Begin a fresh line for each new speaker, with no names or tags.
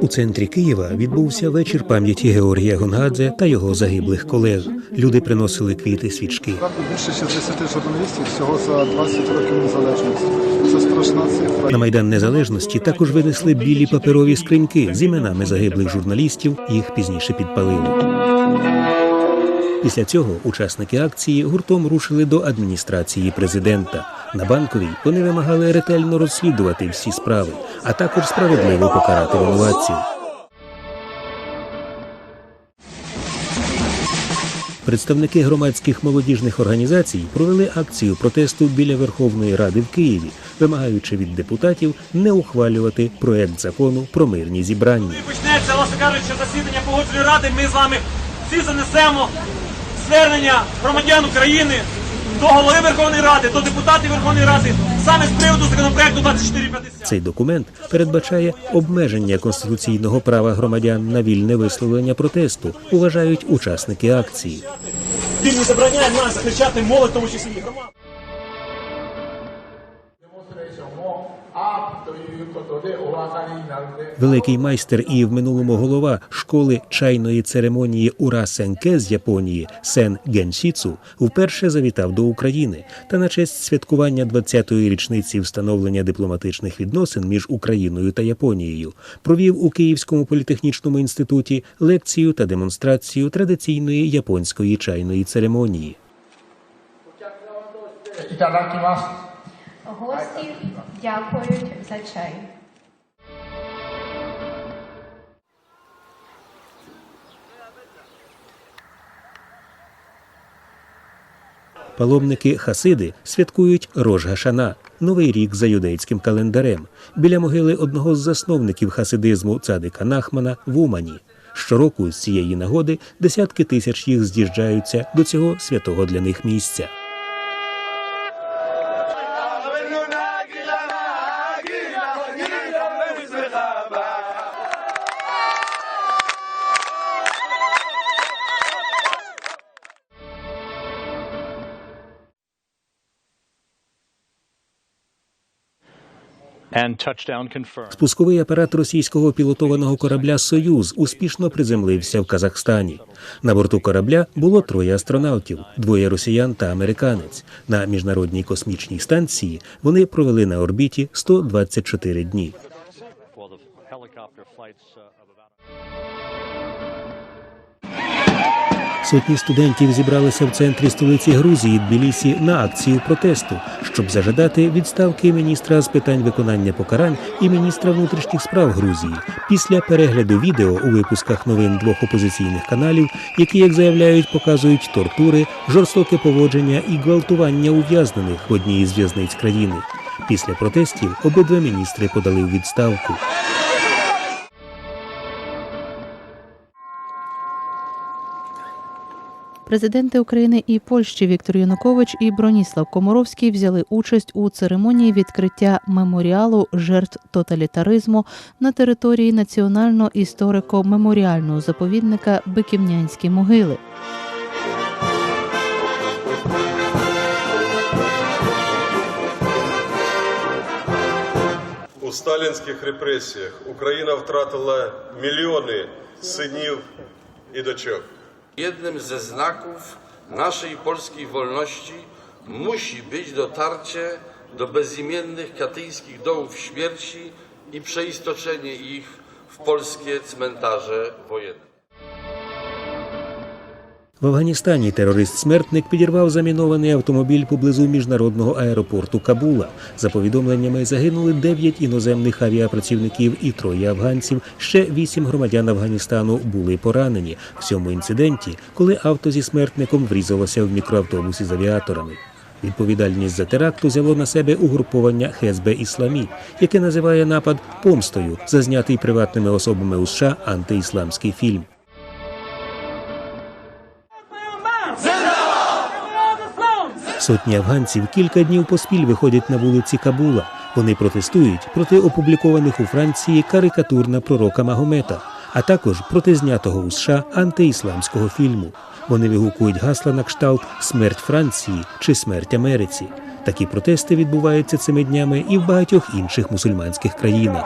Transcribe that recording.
У центрі Києва відбувся вечір пам'яті Георгія Гонгадзе та його загиблих колег. Люди приносили квіти, свічки.
Більше 60 журналістів всього за 20 років незалежності. Це страшна цифра.
На майдан незалежності також винесли білі паперові скриньки з іменами загиблих журналістів. Їх пізніше підпалили. Після цього учасники акції гуртом рушили до адміністрації президента. На банковій вони вимагали ретельно розслідувати всі справи, а також справедливо покарати винуватців. Представники громадських молодіжних організацій провели акцію протесту біля Верховної Ради в Києві, вимагаючи від депутатів не ухвалювати проект закону про мирні зібрання.
почнеться, власне кажучи, засідання погоджувальної ради, ми з вами всі занесемо звернення громадян України до голови Верховної Ради, до депутатів Верховної Ради саме з приводу законопроекту 2450.
Цей документ передбачає обмеження конституційного права громадян на вільне висловлення протесту, вважають учасники акції.
Він не забороняє нас захищати молодь, тому числі і
Великий майстер і в минулому голова школи чайної церемонії Ура Сенке з Японії Сен Геншіцу вперше завітав до України та на честь святкування 20-ї річниці встановлення дипломатичних відносин між Україною та Японією провів у Київському політехнічному інституті лекцію та демонстрацію традиційної японської чайної церемонії.
Гості дякують за чай.
Паломники Хасиди святкують Рож Гашана – новий рік за юдейським календарем біля могили одного з засновників хасидизму цадика Нахмана в Умані. Щороку з цієї нагоди десятки тисяч їх з'їжджаються до цього святого для них місця.
Touchdown
апарат російського пілотованого корабля Союз успішно приземлився в Казахстані. На борту корабля було троє астронавтів: двоє росіян та американець. На міжнародній космічній станції вони провели на орбіті 124 дні. Сотні студентів зібралися в центрі столиці Грузії Тбілісі на акцію протесту, щоб зажадати відставки міністра з питань виконання покарань і міністра внутрішніх справ Грузії після перегляду відео у випусках новин двох опозиційних каналів, які, як заявляють, показують тортури, жорстоке поводження і гвалтування ув'язнених в одній із в'язниць країни. Після протестів обидва міністри подали у відставку.
Президенти України і Польщі Віктор Янукович і Броніслав Комаровський взяли участь у церемонії відкриття меморіалу жертв тоталітаризму на території національно історико-меморіального заповідника Биківнянські могили.
У сталінських репресіях Україна втратила мільйони синів і дочок.
Jednym ze znaków naszej polskiej wolności musi być dotarcie do bezimiennych katyńskich dołów śmierci i przeistoczenie ich w polskie cmentarze wojenne.
В Афганістані терорист-смертник підірвав замінований автомобіль поблизу міжнародного аеропорту Кабула. За повідомленнями загинули дев'ять іноземних авіапрацівників і троє афганців. Ще вісім громадян Афганістану були поранені в цьому інциденті, коли авто зі смертником врізалося в мікроавтобус із авіаторами. Відповідальність за теракт взяло на себе угруповання Хезбе Ісламі, яке називає напад помстою за знятий приватними особами у США антиісламський фільм. Сотні афганців кілька днів поспіль виходять на вулиці Кабула. Вони протестують проти опублікованих у Франції карикатур на пророка Магомета. а також проти знятого у США антиісламського фільму. Вони вигукують гасла на кшталт Смерть Франції чи Смерть Америці. Такі протести відбуваються цими днями і в багатьох інших мусульманських країнах.